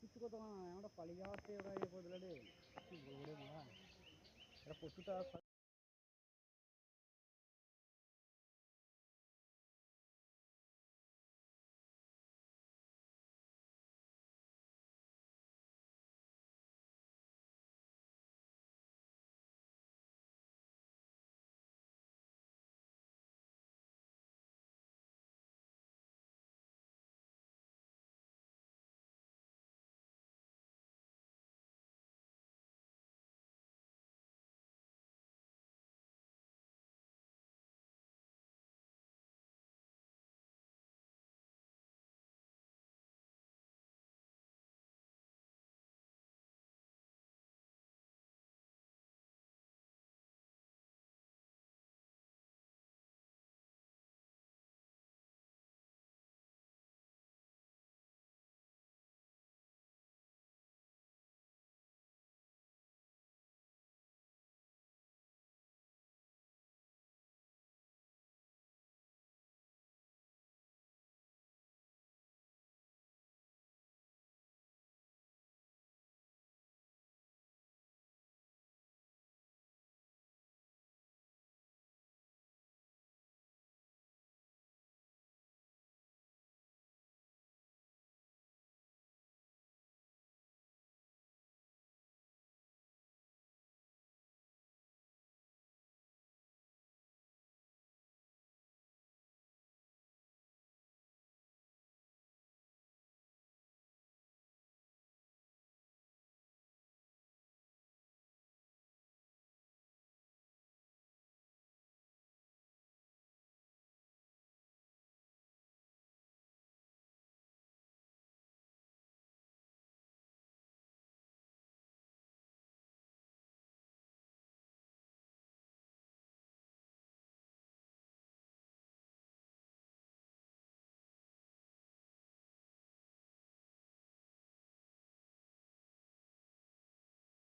কিছু কথা না আমরা পালিয়ে যাওয়াতে ওরা ইয়ে করে দিলে রে কি বলব রে মারা এটা পশুটা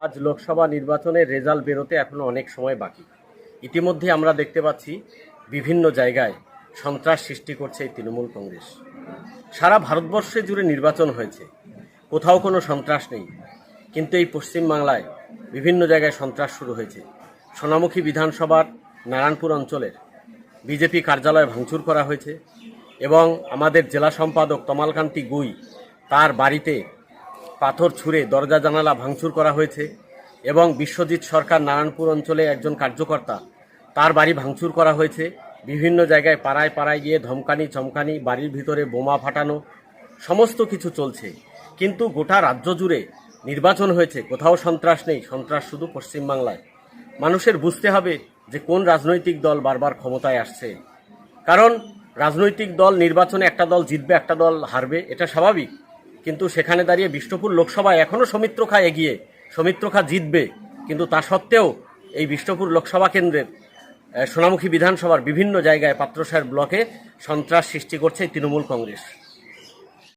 আজ লোকসভা নির্বাচনের রেজাল্ট বেরোতে এখনও অনেক সময় বাকি। ইতিমধ্যে আমরা দেখতে পাচ্ছি বিভিন্ন জায়গায় সন্ত্রাস সৃষ্টি করছে এই তৃণমূল কংগ্রেস। সারা ভারতবর্ষে জুড়ে নির্বাচন হয়েছে, কোথাও কোনো সন্ত্রাস নেই। কিন্তু এই পশ্চিমবাংলায় বিভিন্ন জায়গায় সন্ত্রাস শুরু হয়েছে। সোনামুখী বিধানসভার নারায়ণপুর অঞ্চলের বিজেপি কার্যালয় ভাঙচুর করা হয়েছে এবং আমাদের জেলা সম্পাদক তমালকান্তি গুই তার বাড়িতে পাথর ছুঁড়ে দরজা জানালা ভাঙচুর করা হয়েছে এবং বিশ্বজিৎ সরকার নারায়ণপুর অঞ্চলে একজন কার্যকর্তা, তার বাড়ি ভাঙচুর করা হয়েছে। বিভিন্ন জায়গায় পাড়ায় পাড়ায় গিয়ে ধমকানি চমকানি, বাড়ির ভিতরে বোমা ফাটানো, সমস্ত কিছু চলছে। কিন্তু গোটা রাজ্য জুড়ে নির্বাচন হয়েছে, কোথাও সন্ত্রাস নেই, সন্ত্রাস শুধু পশ্চিমবাংলায়। মানুষের বুঝতে হবে যে কোন রাজনৈতিক দল বারবার ক্ষমতায় আসছে। কারণ রাজনৈতিক দল নির্বাচনে একটা দল জিতবে, একটা দল হারবে, এটা স্বাভাবিক। কিন্তু সেখানে দাঁড়িয়ে বিষ্ণুপুর লোকসভায় এখনও সৌমিত্র খা এগিয়ে সৌমিত্র খা জিতবে। কিন্তু তা সত্ত্বেও এই বিষ্ণুপুর লোকসভা কেন্দ্রের সোনামুখী বিধানসভার বিভিন্ন জায়গায় পাত্রসাহের ব্লকে সন্ত্রাস সৃষ্টি করছে তৃণমূল কংগ্রেস।